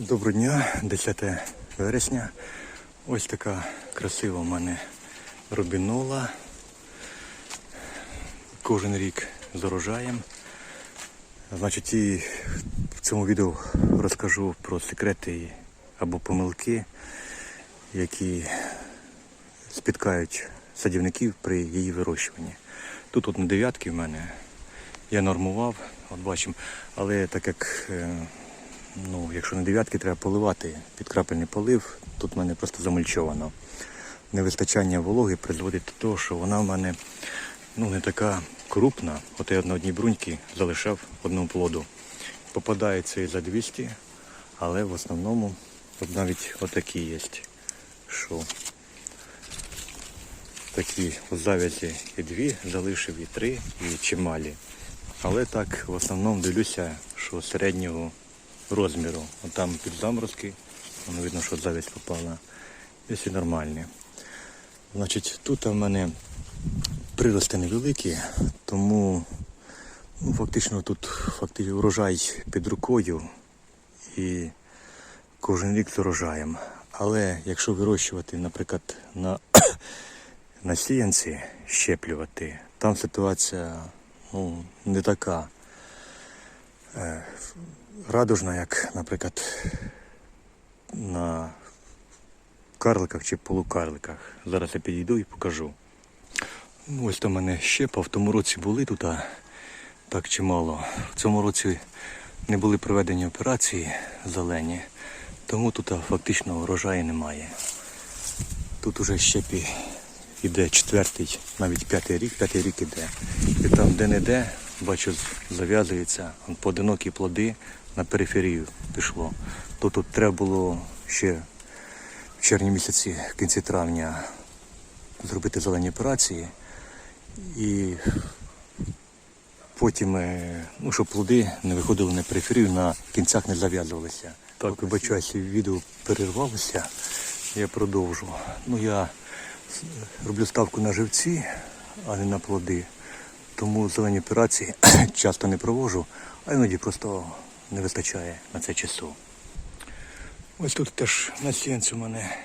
Доброго дня, 10 вересня. Ось така красива в мене рубінола. Кожен рік з урожаєм. Значить, і в цьому відео розкажу про секрети або помилки, які спіткають садівників при її вирощуванні. Тут от на дев'ятки в мене я нормував, от бачимо, але так як е, ну, якщо на дев'ятки треба поливати під крапельний полив, тут в мене просто замульчовано. Невистачання вологи призводить до того, що вона в мене ну, не така крупна. От я на одній бруньці залишав одну плоду. Попадається і за 200, але в основному от навіть отакі є, що такі в завязі і дві залишив, і три, і чималі. Але так в основному дивлюся, що середнього розміру. От там під заморозки, воно видно, що завість попала. Якщо нормальні. Значить, тут в мене прирости невеликі, тому ну, фактично тут фактично урожай під рукою і кожен рік з урожаєм. Але якщо вирощувати, наприклад, на, на сіянці щеплювати, там ситуація ну, не така е, радужна, як, наприклад, на карликах чи полукарликах. Зараз я підійду і покажу. Ну, ось там мене щепа, в тому році були тут а, так чимало. В цьому році не були проведені операції зелені, тому тут фактично урожаю немає. Тут уже щепі йде четвертий, навіть п'ятий рік, п'ятий рік іде. І там де-не-де, бачу, зав'язується, поодинокі плоди на периферію пішло. То тут треба було ще в червні місяці, в кінці травня, зробити зелені операції. І потім, е, ну, щоб плоди не виходили на периферію, на кінцях не зав'язувалися. Так, вибачаюся, відео перервалося, я продовжу. Ну, я роблю ставку на живці, а не на плоди. Тому зелені операції часто не провожу, а іноді просто не вистачає на це часу. Ось тут теж на сіянці у мене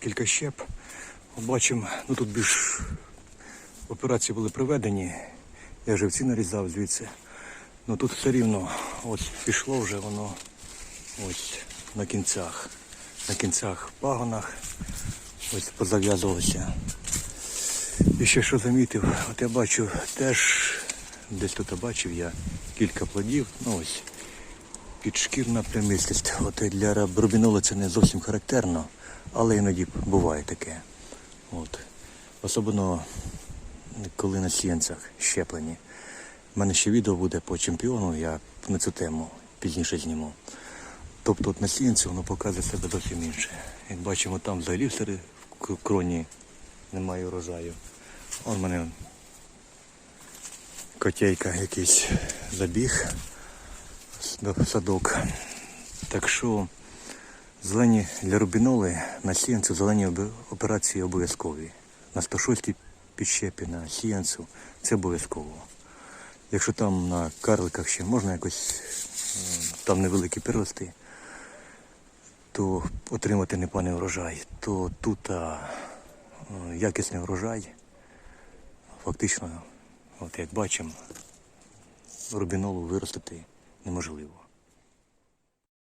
кілька щеп. Бачимо, ну тут більш операції були проведені. Я живці нарізав звідси. Ну тут все рівно ось пішло вже воно ось на кінцях. На кінцях пагонах. Ось позав'язувалося. І ще що замітив, от я бачу теж, десь тут бачив я кілька плодів. Ну ось підшкірна плямистість. От для рубінола це не зовсім характерно, але іноді буває таке. От. Особливо коли на сіянцях щеплені. У мене ще відео буде по чемпіону, я на цю тему пізніше зніму. Тобто от на сіянці воно показує себе зовсім інше. Як бачимо, там взагалі всередині в кроні немає урожаю. Он в мене котейка якийсь забіг садок. Так що зелені для рубіноли на сіянцю зелені операції обов'язкові. На 106 підщепі на сіянцю це обов'язково. Якщо там на карликах ще можна якось, е, там невеликі прирости, то отримати непоганий урожай, то тут а, е, якісний урожай, фактично, от як бачимо, рубінолу виростити неможливо.